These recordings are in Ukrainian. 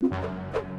you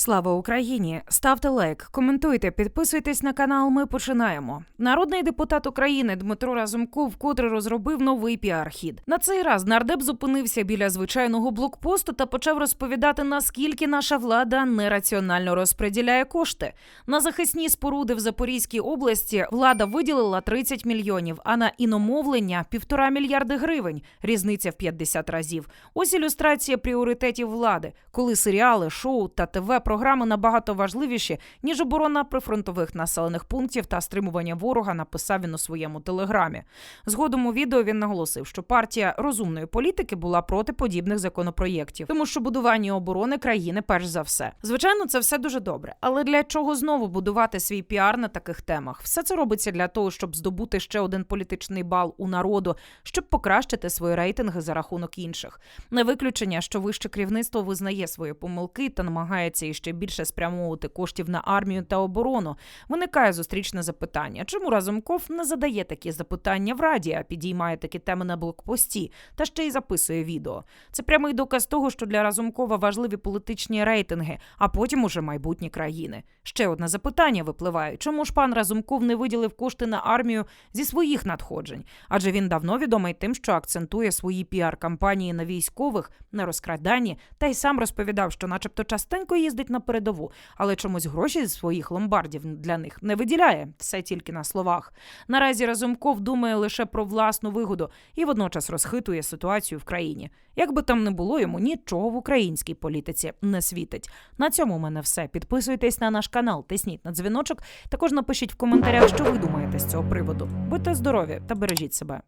Слава Україні! Ставте лайк, коментуйте, підписуйтесь на канал. Ми починаємо. Народний депутат України Дмитро Разумков вкотре розробив новий піар-хід. На цей раз нардеп зупинився біля звичайного блокпосту та почав розповідати, наскільки наша влада нераціонально розподіляє кошти. На захисні споруди в Запорізькій області влада виділила 30 мільйонів, а на іномовлення півтора мільярди гривень. Різниця в 50 разів. Ось ілюстрація пріоритетів влади, коли серіали, шоу та ТВ програми набагато важливіші ніж оборона прифронтових населених пунктів та стримування ворога. Написав він у своєму телеграмі. Згодом у відео він наголосив, що партія розумної політики була проти подібних законопроєктів, тому що будування оборони країни перш за все. Звичайно, це все дуже добре. Але для чого знову будувати свій піар на таких темах? Все це робиться для того, щоб здобути ще один політичний бал у народу, щоб покращити свої рейтинги за рахунок інших. Не виключення, що вище керівництво визнає свої помилки та намагається іще більше спрямовувати коштів на армію та оборону. Виникає зустрічне запитання: чому Разумков не задає такі запитання в раді, а підіймає такі теми на блокпості та ще й записує відео? Це прямий доказ того, що для Разумкова важливі політичні рейтинги, а потім уже майбутні країни. Ще одне запитання випливає: чому ж пан Разумков не виділив кошти на армію зі своїх надходжень? Адже він давно відомий тим, що акцентує свої піар-кампанії на військових, на розкраданні, та й сам розповідав, що, начебто, частенько їздить на передову, але чомусь гроші з своїх ломбардів для них не виділяє все тільки на словах. Наразі Разумков думає лише про власну вигоду і водночас розхитує ситуацію в країні. Як би там не було, йому нічого в українській політиці не світить. На цьому у мене все. Підписуйтесь на наш канал, тисніть на дзвіночок. Також напишіть в коментарях, що ви думаєте з цього приводу. Будьте здорові та бережіть себе.